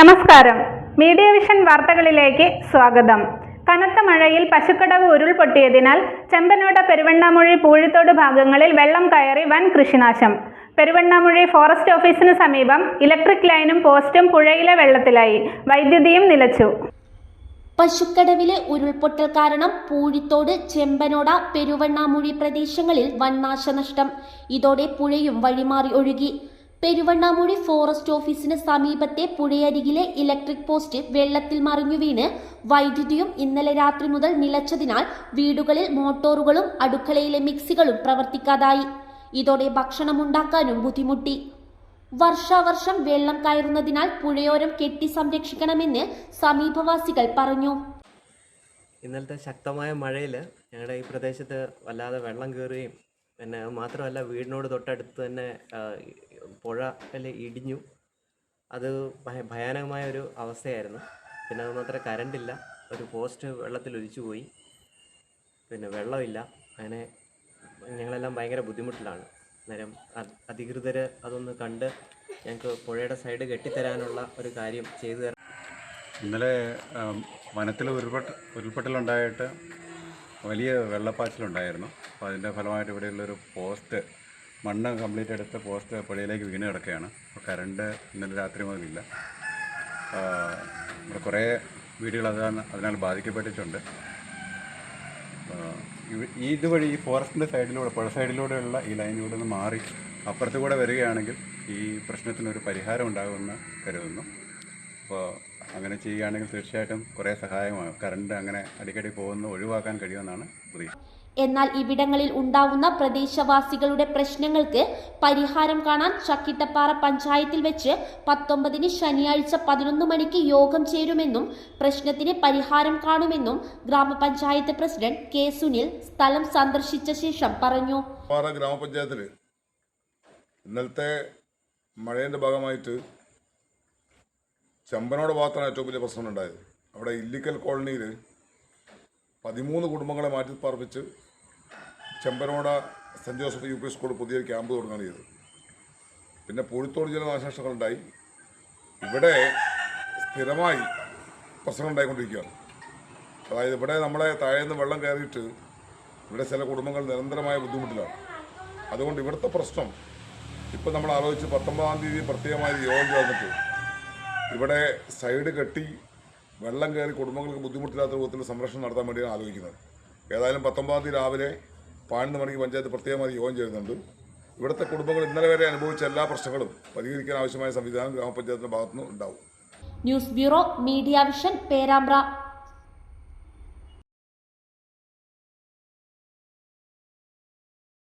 നമസ്കാരം. Media vision വാർത്തകളിലേക്ക് സ്വാഗതം. കനത്ത മഴയിൽ പശുക്കടവ് ഉരുൾപൊട്ടിയതിനാൽ ചെമ്പനോട പെരുവണ്ണാമൊഴി പൂഴിത്തോട് ഭാഗങ്ങളിൽ വെള്ളം കയറി വൻ കൃഷിനാശം. പെരുവണ്ണാമൊഴി ഫോറസ്റ്റ് ഓഫീസിന് സമീപം ഇലക്ട്രിക് ലൈനും പോസ്റ്റും പുഴയിലെ വെള്ളത്തിലായി. വൈദ്യുതിയും നിലച്ചു. പശുക്കടവിലെ ഉരുൾപൊട്ടൽ കാരണം പൂഴിത്തോട് ചെമ്പനോട പെരുവണ്ണാമുഴി പ്രദേശങ്ങളിൽ വൻ നാശനഷ്ടം. ഇതോടെ പുഴയും വഴിമാറി ഒഴുകി. പെരുവണ്ണാമുഴി ഫോറസ്റ്റ് ഓഫീസിന് സമീപത്തെ പുഴയരികിലെ ഇലക്ട്രിക് പോസ്റ്റ് വെള്ളത്തിൽ മറിഞ്ഞു വീണ്. വൈദ്യുതിയും ഇന്നലെ രാത്രി മുതൽ നിലച്ചതിനാൽ വീടുകളിൽ മോട്ടോറുകളും അടുക്കളയിലെ മിക്സികളും പ്രവർത്തിക്കാതായി. ഇതോടെ ഭക്ഷണമുണ്ടാക്കാനും ബുദ്ധിമുട്ടി. വർഷാവർഷം വെള്ളം കയറുന്നതിനാൽ പുഴയോരം കെട്ടി സംരക്ഷിക്കണമെന്ന് സമീപവാസികൾ പറഞ്ഞു. ഇന്നലത്തെ ശക്തമായ മഴയിൽ ഞങ്ങളുടെ ഈ പ്രദേശത്ത് വല്ലാതെ വെള്ളം കയറുകയും പിന്നെ മാത്രമല്ല വീടിനോട് തൊട്ടടുത്ത് തന്നെ ആ, ഈ പുഴ അല്ലെ ഇടിഞ്ഞു. അത് ഭയ- ഭയാനകമായ ഒരു അവസ്ഥയായിരുന്നു. പിന്നെ അത് മാത്രമേ കരണ്ടില്ല ഒരു പോസ്റ്റ് വെള്ളത്തിൽ ഒലിച്ചു പോയി. പിന്നെ വെള്ളമില്ല അങ്ങനെ ഞങ്ങളെല്ലാം ഭയങ്കര ബുദ്ധിമുട്ടിലാണ്. അന്നേരം അധികൃതർ അതൊന്ന് കണ്ട് ഞങ്ങൾക്ക് പുഴയുടെ സൈഡ് കെട്ടിത്തരാനുള്ള ഒരു കാര്യം ചെയ്തു തരാം ഇന്നലെ വനത്തിൽ ഉരുൾപൊട്ട ഉരുൾപൊട്ടലുണ്ടായിട്ട് വലിയ വെള്ളപ്പാച്ചിലുണ്ടായിരുന്നു. അപ്പോൾ അതിന്റെ ഫലമായിട്ട് ഇവിടെയുള്ളൊരു പോസ്റ്റ് മണ്ണ് കംപ്ലീറ്റ് എടുത്ത് പോസ്റ്റ് പുഴയിലേക്ക് വീണ് കിടക്കുകയാണ്. അപ്പോൾ കറണ്ട് ഇന്നലെ രാത്രി മുതലില്ല നമ്മുടെ കുറേ വീടുകൾ അതാണ് അതിനാൽ ബാധിക്കപ്പെട്ടിട്ടുണ്ട്. ഇതുവഴി ഈ ഫോറസ്റ്റിന്റെ സൈഡിലൂടെ പുഴ സൈഡിലൂടെയുള്ള ഈ ലൈനിലൂടെ നിന്ന് മാറി അപ്പുറത്തുകൂടെ വരികയാണെങ്കിൽ ഈ പ്രശ്നത്തിനൊരു പരിഹാരം ഉണ്ടാകുമെന്ന് കരുതുന്നു. അപ്പോൾ അങ്ങനെ ചെയ്യുകയാണെങ്കിൽ തീർച്ചയായിട്ടും കുറേ സഹായമാകും. കറണ്ട് അങ്ങനെ അടിക്കടി പോകുന്ന ഒഴിവാക്കാൻ കഴിയുമെന്നാണ് പ്രതീക്ഷ. എന്നാൽ ഇവിടങ്ങളിൽ ഉണ്ടാവുന്ന പ്രദേശവാസികളുടെ പ്രശ്നങ്ങൾക്ക് പരിഹാരം കാണാൻ ചക്കിട്ടപ്പാറ പഞ്ചായത്തിൽ വെച്ച് പത്തൊമ്പതിന് ശനിയാഴ്ച പതിനൊന്ന് മണിക്ക് യോഗം ചേരുമെന്നും പ്രശ്നത്തിന് പരിഹാരം കാണുമെന്നും ഗ്രാമപഞ്ചായത്ത് പ്രസിഡന്റ് കെ സുനിൽ സ്ഥലം സന്ദർശിച്ച ശേഷം പറഞ്ഞു. പാറ ഇന്നലത്തെ മഴയുടെ ഭാഗമായിട്ട് ചമ്പനോട് ഭാഗത്താണ് ഏറ്റവും വലിയ പ്രശ്നം ഉണ്ടായത് അവിടെ ഇല്ലിക്കൽ കോളനിയിൽ പതിമൂന്ന് കുടുംബങ്ങളെ മാറ്റിപ്പാർപ്പിച്ച് Chembanoda saint Joseph U P school പുതിയൊരു ക്യാമ്പ് തുടങ്ങുകയാണ് ചെയ്തത്. പിന്നെ പൂഴിത്തോട് ചില നാശനഷ്ടങ്ങളുണ്ടായി ഇവിടെ സ്ഥിരമായി പ്രശ്നങ്ങൾ ഉണ്ടായിക്കൊണ്ടിരിക്കുകയാണ്. അതായത് ഇവിടെ നമ്മളെ താഴേന്ന് വെള്ളം കയറിയിട്ട് ഇവിടെ ചില കുടുംബങ്ങൾ നിരന്തരമായ ബുദ്ധിമുട്ടിലാണ്. അതുകൊണ്ട് ഇവിടുത്തെ പ്രശ്നം ഇപ്പം നമ്മൾ ആലോചിച്ച് പത്തൊമ്പതാം തീയതി പ്രത്യേകമായി യോഗം ചേർന്നിട്ട് ഇവിടെ സൈഡ് കെട്ടി വെള്ളം കയറി കുടുംബങ്ങൾക്ക് ബുദ്ധിമുട്ടില്ലാത്ത രൂപത്തിൽ സംരക്ഷണം നടത്താൻ വേണ്ടിയാണ് ആലോചിക്കുന്നത്. ഏതായാലും പത്തൊമ്പതാം തീയതി രാവിലെ പാണ്ട് മണിക്ക് പഞ്ചായത്ത് പ്രത്യേകമായി യോഗം ചേരുന്നുണ്ട്. ഇവിടുത്തെ കുടുംബങ്ങൾ ഇന്നലെ വരെ അനുഭവിച്ച എല്ലാ പ്രശ്നങ്ങളും പരിഹരിക്കാൻ ആവശ്യമായ സംവിധാനം ഗ്രാമപഞ്ചായത്തിന്റെ ഭാഗത്തുനിന്ന് ഉണ്ടാവും. News bureau media vision Perambra.